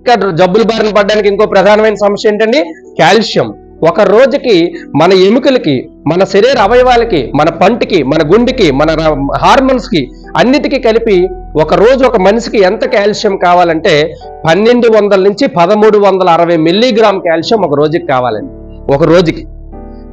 ఇంకా జబ్బులు బారిన పడడానికి ఇంకో ప్రధానమైన సమస్య ఏంటండి? కాల్షియం. ఒక రోజుకి మన ఎముకలకి మన శరీర అవయవాలకి మన పంటికి మన గుండెకి మన హార్మోన్స్కి అన్నిటికీ కలిపి ఒక రోజు ఒక మనిషికి ఎంత కాల్షియం కావాలంటే పన్నెండు వందల నుంచి పదమూడు వందల అరవై మిల్లీగ్రామ్ కాల్షియం ఒక రోజుకి కావాలండి. ఒక రోజుకి.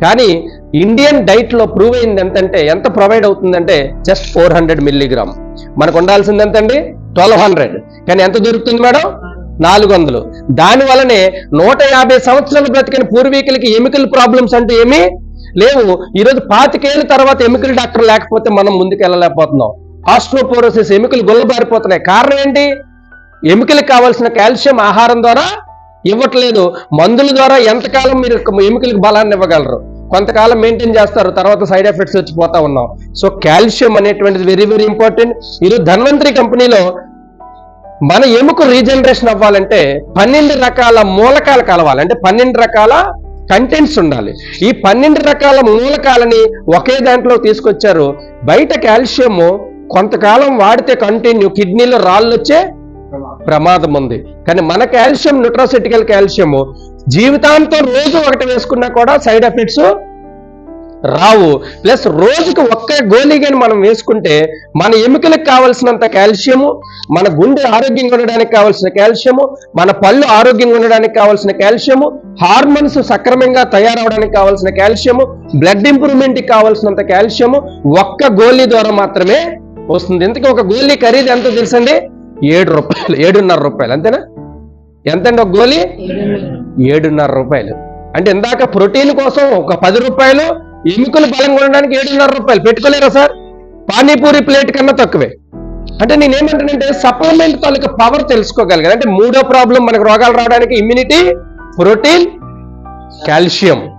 కానీ ఇండియన్ డైట్లో ప్రూవ్ అయింది ఎంతంటే ఎంత ప్రొవైడ్ అవుతుందంటే జస్ట్ ఫోర్ హండ్రెడ్ మిల్లీగ్రామ్. మనకు ఉండాల్సింది ఎంతండి? Twelve hundred. కానీ ఎంత దొరుకుతుంది మేడం? నాలుగు వందలు దాని వలనే నూట యాభై సంవత్సరాలు బ్రతికిన పూర్వీకులకి ఎమికల్ ప్రాబ్లమ్స్ అంటూ ఏమీ లేవు. ఈరోజు పాతికేళ్ళ తర్వాత ఎమికల్ డాక్టర్ లేకపోతే మనం ముందుకు వెళ్ళలేకపోతున్నాం. ఆస్ట్రోపోరోసిస్ ఎముకలు గుల్లబారిపోతున్నాయి. కారణం ఏంటి? ఎముకలకు కావాల్సిన కాల్షియం ఆహారం ద్వారా ఇవ్వట్లేదు. మందుల ద్వారా ఎంతకాలం మీరు ఎముకలకు బలాన్ని ఇవ్వగలరు? కొంతకాలం మెయింటైన్ చేస్తారు. తర్వాత సైడ్ ఎఫెక్ట్స్ వచ్చిపోతా ఉన్నాం. సో కాల్షియం అనేటువంటిది వెరీ వెరీ ఇంపార్టెంట్. ఈరోజు ధన్వంతరి కంపెనీలో మన ఎముక రీజనరేషన్ అవ్వాలంటే పన్నెండు రకాల మూలకాలు కలవాలి. అంటే పన్నెండు రకాల కంటెంట్స్ ఉండాలి. ఈ పన్నెండు రకాల మూలకాలని ఒకే దాంట్లో తీసుకొచ్చారు. బయట కాల్షియము కొంతకాలం వాడితే కంటిన్యూ కిడ్నీలో రాళ్ళు వచ్చే ప్రమాదం ఉంది. కానీ మన కాల్షియం న్యూట్రాసిటికల్ కాల్షియం జీవితాంతం రోజు ఒకటి వేసుకున్నా కూడా సైడ్ ఎఫెక్ట్స్ రావు. ప్లస్ రోజుకి ఒక్క గోళీగాని మనం వేసుకుంటే మన ఎముకలకు కావలసినంత కాల్షియము మన గుండె ఆరోగ్యంగా ఉండడానికి కావాల్సిన కాల్షియము మన పళ్ళు ఆరోగ్యంగా ఉండడానికి కావాల్సిన కాల్షియము హార్మోన్స్ సక్రమంగా తయారవడానికి కావాల్సిన కాల్షియము బ్లడ్ ఇంప్రూవ్మెంట్కి కావాల్సినంత కాల్షియము ఒక్క గోళీ ద్వారా మాత్రమే వస్తుంది. ఎందుకు? ఒక గోళీ ఖరీదు ఎంత తెలుసండి? ఏడు రూపాయలు ఏడున్నర రూపాయలు. అంతేనా? ఎంతండి ఒక గోళీ? ఏడున్నర రూపాయలు. అంటే ఇందాక ప్రోటీన్ కోసం ఒక పది రూపాయలు ఎముకలు బలంగా ఉండడానికి ఏడున్నర రూపాయలు పెట్టుకోలేరా సార్? పానీపూరి ప్లేట్ కన్నా తక్కువే. అంటే నేనేమంటానంటే సప్లిమెంట్ తాలూకా పవర్ తెలుసుకోగలిగాను అంటే మూడో ప్రాబ్లం మనకు రోగాలు రావడానికి ఇమ్యూనిటీ ప్రోటీన్ కాల్షియం.